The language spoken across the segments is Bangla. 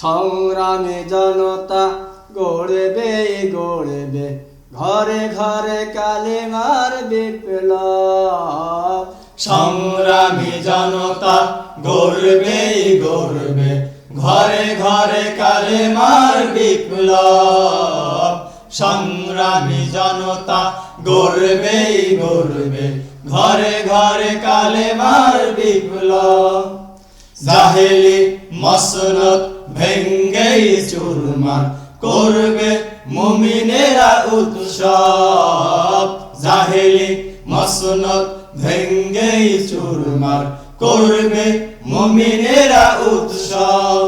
সংগ্রামী জনতা গড়বে গড়বে। ঘরে ঘরে কালিমার বিপ্লব। সংগ্রামী জনতা গর্বে গর্বে ঘরে ঘরে কালেমার বিপ্লব। সংগ্রামী জনতা গর্বে গর্বে ঘরে ঘরে কালেমার বিপ্লব। জাহেলি মসনত ভেঙ্গেই চুরমার করবে মুমিনেরা উৎসব। জাহেলি মসনত ভেঙ্গেই চুরমার করবে মুমিনেরা উৎসব।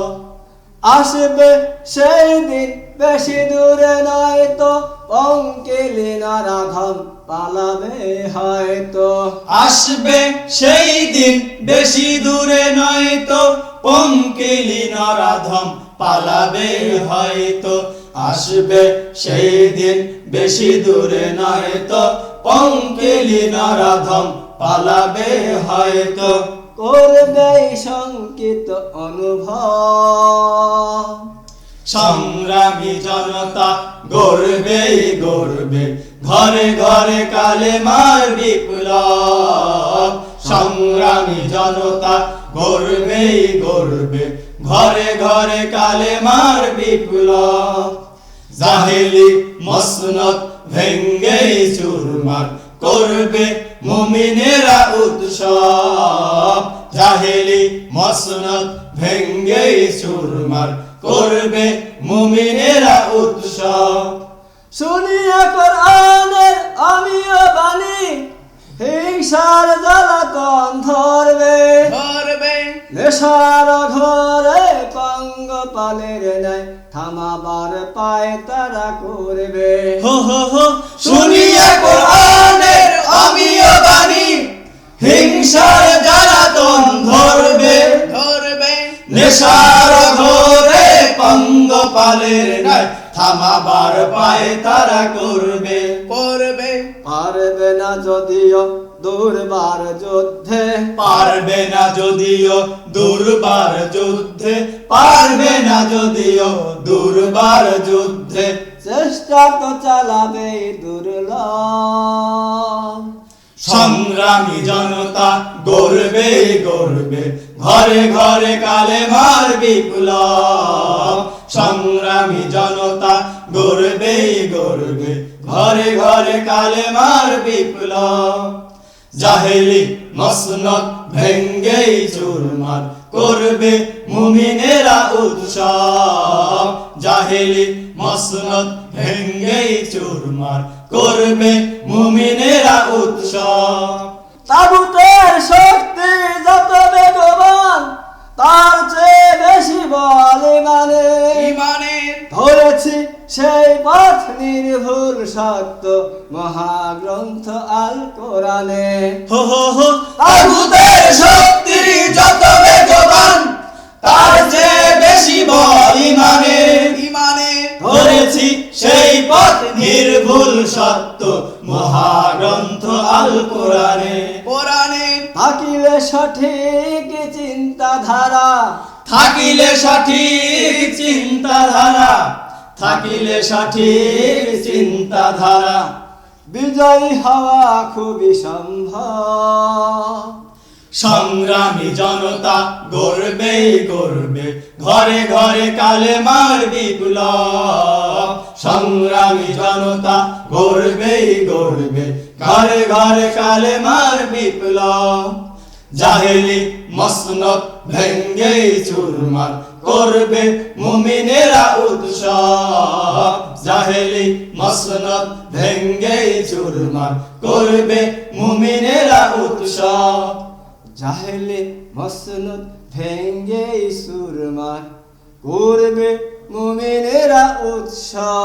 আসবে সেই দিন বেশি দূরে নয় তো পঙ্কিলি নারাধম পালাবে হয়তো। আসবে সেই দিন বেশি দূরে নয় তো পঙ্কিলি নরাধম পালাবে হয়তো আসবে সেই দিন বেশি দূরে নয় তো। পঙ্কিলি নরাধম পালাবে হয়তো করবে সংকিত অনুভব। সংগ্রামী জনতা গর্বে গর্বে ঘরে ঘরে কালে মার বিপ্লব। সংগ্রামী জনতা গর্বে গর্বে ঘরে ঘরে কালে মার বিপ্লব। জাহেলি মসনত ভেঙ্গে চুরমার করবে মুমিনেরা উৎসব। জাহেলি মসনত ভেঙ্গে চুরমার করবে মুমিনেরা উৎসব। শুনিয়া কোরআনের পালের নেয় থামাবার পায় তারা করবে। হো হো হো শুনিয়া কোরআনের আমিও বাণী হিংসার জ্বালাতন ধরবে। ধরবে। নেশার ঘরে পঙ্গ পালের নাই থামাবার পায়ে তারা করবে। করবে। পারবে না যদিও দুর্বার যুদ্ধে। পারবে না যদিও দুর্বার যুদ্ধে পারবে না যদিও দুর্বার যুদ্ধে। চেষ্টা তো চালাবে দুর্লভ। সংগ্রামী জনতা গর্বে গর্বে ঘরে ঘরে কালে মার বিপ্লব। সংগ্রামী জনতা গর্বে গর্বে ঘরে ঘরে কালে মার বিপ্লব। জাহেলি মসনত ভেঙ্গেই চুরমার করবে মুমিনেরা উৎসব। জাহেলি মসনত ভেঙ্গেই চুরমার করবে মুমিনেরা উৎসব। সেই পথ নির্ভুল সত্য মহাগ্রন্থ আল কোরআনে। হো হো শক্তি যত বেগবান তার চেয়ে বেশি বল ইমানের ইমানের ধরেছি সেই পথ নির্ভুল সত্য মহাগ্রন্থ আল কোরআনে। কোরআনের থাকিলে সঠিক চিন্তাধারা থাকিলে সঠিক চিন্তাধারা থাকিলে সঠিক চিন্তাধারা। বিজয়ী হওয়া খুবই সম্ভব। সংগ্রামী জনতা গর্বে গর্বে ঘরে ঘরে কালে মার বিপ্লব। সংগ্রামী জনতা গর্বে গর্বে ঘরে ঘরে কালে মার বিপ্লব। জাহেলি মসনত ভেঙ্গে চুরমার করবে মুমিনেরা উৎসব। জাহেলি মসনত ভেঙ্গে চুরমার করবে মুমিনেরা উৎসব। জাহেলে মসনত ভেঙ্গে সুরমার করবে মুমিনেরা উৎসব।